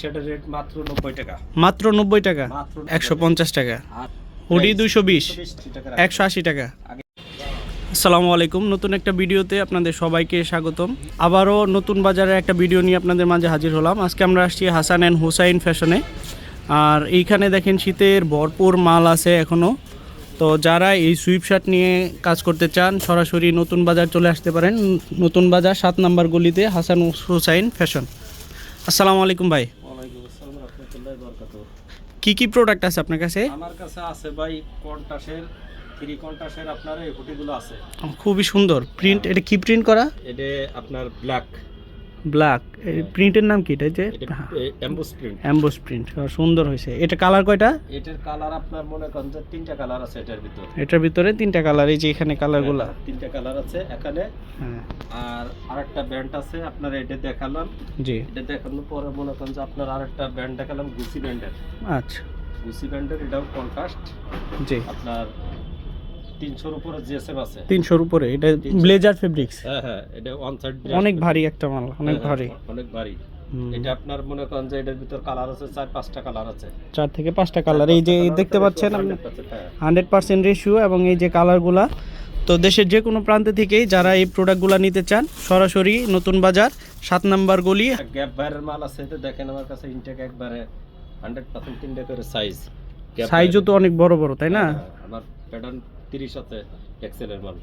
সেটার রেট মাত্র নব্বই টাকা। মাত্র নব্বই টাকা? মাত্র একশো পঞ্চাশ টাকা? হুডি দুশো বিশ? 120 টাকা একশো আশি টাকা? আসসালামু আলাইকুম। নতুন একটা ভিডিওতে আপনাদের সবাইকে স্বাগতম। আবারও নতুন বাজারের একটা ভিডিও নিয়ে আপনাদের মাঝে হাজির হলাম। আজকে আমরা আসছি হাসান অ্যান্ড হুসাইন ফ্যাশনে। আর এইখানে দেখেন শীতের ভরপুর মাল আছে এখনও তো যারা এই সুইপ শার্ট নিয়ে কাজ করতে চান সরাসরি নতুন বাজার চলে আসতে পারেন। নতুন বাজার সাত নাম্বার গলিতে হাসান হুসাইন ফ্যাশন। আসসালামু আলাইকুম ভাই। কি কি প্রোডাক্ট আছে আপনার কাছে? আমার কাছে আছে ভাই কন্টাসের থ্রি কন্টাসের আপনার এই হুডিগুলো আছে। খুবই সুন্দর। প্রিন্ট এটা কি প্রিন্ট করা? এটা আপনার ব্ল্যাক ব্ল্যাক এই প্রিন্টের নাম কি? এটা যে এটা এমবোস প্রিন্ট অ্যাম্বোস প্রিন্ট সুন্দর হয়েছে। এটা কালার কয়টা? এটার কালার আপনার মনে করেন যে তিনটা কালার আছে এটার ভিতর। এটার ভিতরে তিনটা কালার এই যে এখানে কালারগুলো হ্যাঁ, তিনটা কালার আছে এখানে। হ্যাঁ। আর আরেকটা ব্যান্ড আছে আপনার এটা দেখালাম। জি। এটা দেখানোর পরে মনে করেন যে আপনার আরেকটা ব্যান্ড দেখালাম গুসি ব্যান্ডের আচ্ছা। গুসি ব্যান্ডের এটাও কন্ট্রাস্ট জি। আপনার তিনশোর উপরে জিএসএম আছে। তিনশোর উপরে এটা ব্লেজার ফেব্রিক্স হ্যাঁ হ্যাঁ এটা ওয়ান সাইড অনেক ভারী একটা মাল অনেক ভারী। অনেক ভারী। এটা আপনার মনে করেন যে এটার ভিতর কালার আছে চার পাঁচটা কালার আছে। চার থেকে পাঁচটা কালার এই যে দেখতে পাচ্ছেন আপনি? 100% হ্যাঁ। হান্ড্রেড পার্সেন্ট রেশিও এবং এই যে কালারগুলা তো দেশের যে কোনো প্রান্ত থেকেই যারা এই প্রোডাক্টগুলো নিতে চান সরাসরি নতুন বাজার সাত নাম্বার গলি। গ্যাপ বাইরের মাল আছে এটা দেখেন আমার কাছে ইনটেক একবারে হান্ড্রেড পার্সেন্ট তিনটা করে সাইজ সাইজও তো অনেক বড় বড় তাই না? আমার প্যাটার্ন তিরিশ আছে এক্সেল এর মাল।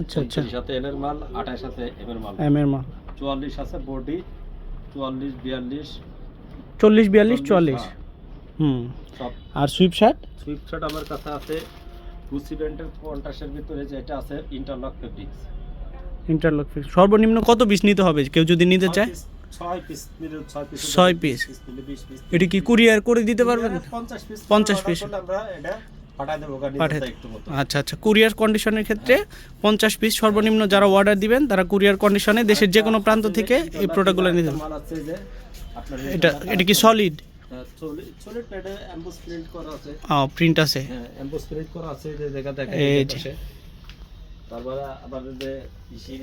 আচ্ছা আচ্ছা। তিরিশ সাথে এল এর মাল আঠাশ আছে এম এর মাল। এম এর মাল। চুয়াল্লিশ আছে বডি চুয়াল্লিশ বিয়াল্লিশ। চল্লিশ বিয়াল্লিশ চুয়াল্লিশ। হ্যাঁ, হুম। আর সুইপ শার্ট সুইফট শার্ট আমার কাছে আছে। গুচি ব্র্যান্ডের কন্টাসের ভিতরে যেটা আছে ইন্টারলক ফেব্রিক্স ইন্টারলক ফিক্স সর্বনিম্ন কত পিস নিতে হবে? কেউ যদি নিতে চায়? ছয় পিস ছয় পিস পিস এটা কি কুরিয়ার করে দিতে পারবেন? পঞ্চাশ পিস 50 piece। আমরা এটা আচ্ছা আচ্ছা। কুরিয়ার কন্ডিশনের ক্ষেত্রে পঞ্চাশ পিস সর্বনিম্ন যারা অর্ডার দিবেন তারা কুরিয়ার কন্ডিশনে দেশের যে কোনো প্রান্ত থেকে এই প্রোডাক্টগুলো নিতে এটা এটা কি সলিড প্রিন্ট করা আছে। তারপরে আবার যে ইসি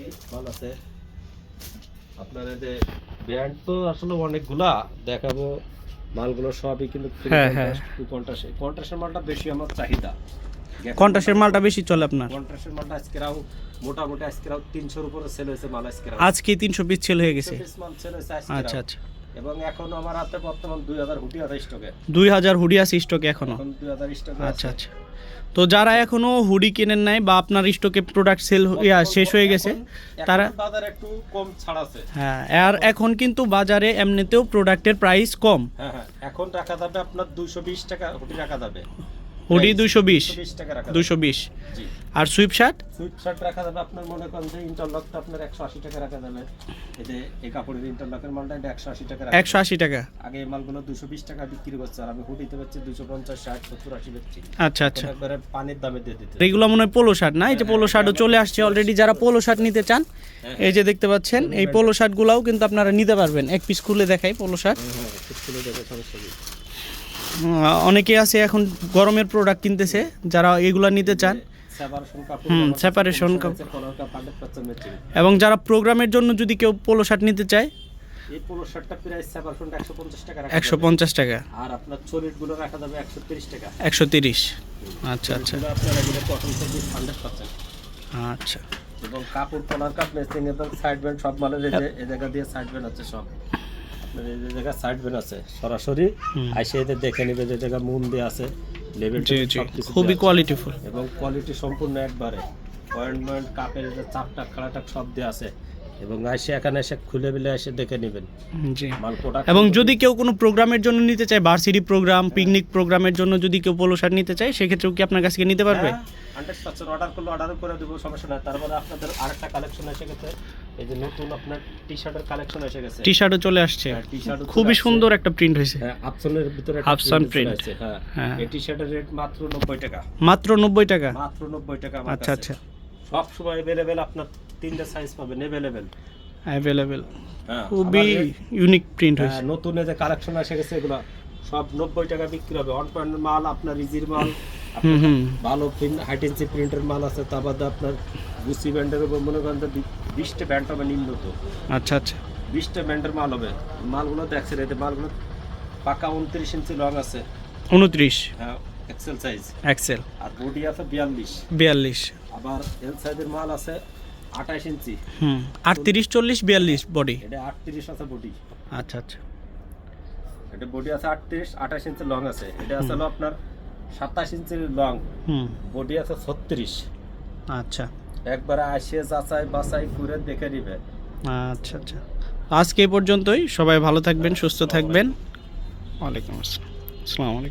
আছে। আপনার যে ব্র্যান্ড তো আসলে অনেকগুলা দেখাবো মালগুলো সবই কিন্তু হ্যাঁ, হ্যাঁ। মালটা বেশি আমার চাহিদা। কন্ট্রাসের মালটা বেশি চলে আপনার? কন্ট্রাসের মালটা আজকেরাও মোটামুটি আজকেরাও তিনশোর উপরে সেল হয়েছে মাল আজকে আজকে তিনশো পিস সেল হয়ে গেছে। আচ্ছা আচ্ছা। এবং এখন আমার হাতে বর্তমান দুই হাজার হুডি আছে স্টকে। দুই হাজার হুডি আছে স্টকে এখনও? দুই হাজার স্টকে আচ্ছা আচ্ছা। তো যারা এখনও হুডি কেনেন নাই বা আপনার স্টকে প্রোডাক্ট সেল শেষ হয়ে গেছে তারা বাজার একটু কম ছাড় আছে। হ্যাঁ আর এখন কিন্তু বাজারে এমনিতেও প্রোডাক্টের প্রাইস কম। হ্যাঁ হ্যাঁ। এখন রাখা যাবে আপনার দুশো বিশ টাকা হুডি রাখা যাবে। হুডি দুশো বিশ। দুশো বিশ আর সুইপ শার্ট? সুইট শার্ট রাখা যাবে আপনার মনে করেন যে ইন্টারলকটা আপনার একশো আশি টাকা রাখা যাবে। এই যে এই কাপড়ের ইন্টারলকের মালটা এটা একশো আশি টাকা একশো আশি টাকা। আগে এই মালগুলো দুশো বিশ টাকা বিক্রি করছে আর আমি হুডিতে পাচ্ছি দুশো পঞ্চাশ ষাট সত্তর আশি বেচছি। আচ্ছা আচ্ছা। একবারে পানির দামে দিয়ে দিতে। এগুলো মনে হয় পোলো শার্ট না? এই যে পোলো শার্টও চলে আসছে অলরেডি যারা পোলো শার্ট নিতে চান এই যে দেখতে পাচ্ছেন এই পোলো শার্টগুলোও কিন্তু আপনারা নিতে পারবেন। এক পিস খুলে দেখাই পোলো শার্ট খুলে হ্যাঁ খুব দেখে সমস্যা অনেকে আছে এখন গরমের প্রোডাক্ট কিনতেছে যারা এগুলো নিতে চান। সেপারেশন হুম, এবং যারা প্রোগ্রামের জন্য যদি কেউ পোলো শার্ট নিতে চায় এই পোলো শার্টটা প্রাইস সেপারেশন একশো পঞ্চাশ টাকা একশো পঞ্চাশ টাকা। আর আপনার চল্লিশ রাখা যাবে একশো তিরিশ টাকা। একশো তিরিশ। আচ্ছা আচ্ছা। এগুলো আপনার এগুলো কটন ফেব্রিক হান্ড্রেড পার্সেন্ট আচ্ছা। এবং কাপড় কাপ ম্যাচিং এবং সাইড ব্যান্ড সব মালের এই যে এই জায়গা দিয়ে সাইড ব্যান্ড আছে সব। আপনার এই যে জায়গা সাইড ব্যান্ড আছে সরাসরি। আইসে এতে দেখে নেবে যে জায়গা মুন দিয়ে আছে লেভেল খুবই কোয়ালিটিফুল এবং কোয়ালিটি সম্পূর্ণ একবারে। পয়েন্টমেন্ট কাপের যে চাপটা খাড়াটা সব দিয়ে আছে। এবং আইসে এখানে এসে খুলে বিলে এসে দেখে নেবেন। জি। এবং যদি কেউ কোনো প্রোগ্রামের জন্য নিতে চায় ভার্সিটি প্রোগ্রাম পিকনিক প্রোগ্রামের জন্য যদি কেউ পোলো শার্ট নিতে চায় সেক্ষেত্রেও কি আপনার কাছ থেকে নিতে পারবে? হান্ড্রেড পার্সেন্ট অর্ডার করলে অর্ডার করে দেবো সমস্যা নাই। তারপরে আপনাদের আরেকটা কালেকশন এসে গেছে। এই যে নতুন আপনার টি শার্টের কালেকশন এসে গেছে। টি শার্টও চলে আসছে। হ্যাঁ, টি-শার্টও চলে খুবই সুন্দর একটা প্রিন্ট হয়েছে। হ্যাঁ আফসানের ভিতরে print print। হ্যাঁ হ্যাঁ। এই টি শার্টের রেট মাত্র নব্বই টাকা। মাত্র নব্বই টাকা? মাত্র নব্বই টাকা আচ্ছা আচ্ছা। সব সময় অ্যাভেলেবেল আপনার তিনটা সাইজ পাবেন অ্যাভেলেবেল অ্যাভেলেবেল হ্যাঁ খুবই ইউনিক প্রিন্ট হ্যাঁ, হয়েছে। নতুন যে কালেকশন এসে গেছে এগুলো সব নব্বই টাকা বিক্রি হবে। অন পয়েন্টের মাল আপনার ইজির মাল ভালো প্রিন্ট হাইটেন্সি প্রিন্টের মাল আছে তার বাদে আপনার গুচি ব্যান্ডের উপর মনে করেন যে বিশটা ব্যান্ড হবে নিম্নত। আচ্ছা আচ্ছা। বিশটা ব্যান্ডের মাল হবে। মালগুলো দেখছেন এতে মালগুলো পাকা উনত্রিশ ইঞ্চি লং আছে। উনত্রিশ? হ্যাঁ এক্সেল সাইজ এক্সেল আর বডি আছে বিয়াল্লিশ। বিয়াল্লিশ। আবার এল সাইজের মাল আছে আঠাশ ইঞ্চি। হুম আটত্রিশ চল্লিশ বিয়াল্লিশ বডি এটা আটত্রিশ আছে বডি আচ্ছা আচ্ছা। এটা বডি আছে আটত্রিশ আঠাশ ইঞ্চি লং আছে। এটা আছে হলো আপনার সাতাশ ইঞ্চির লং হুম। বডি আছে ছত্রিশ। আচ্ছা। একবারে আসে যাচাই বাছাই করে দেখে নিবে। আচ্ছা আচ্ছা। আজকে এই পর্যন্তই। সবাই ভালো থাকবেন সুস্থ থাকবেন। ওয়ালাইকুম আসসালাম। আসসালামু আলাইকুম।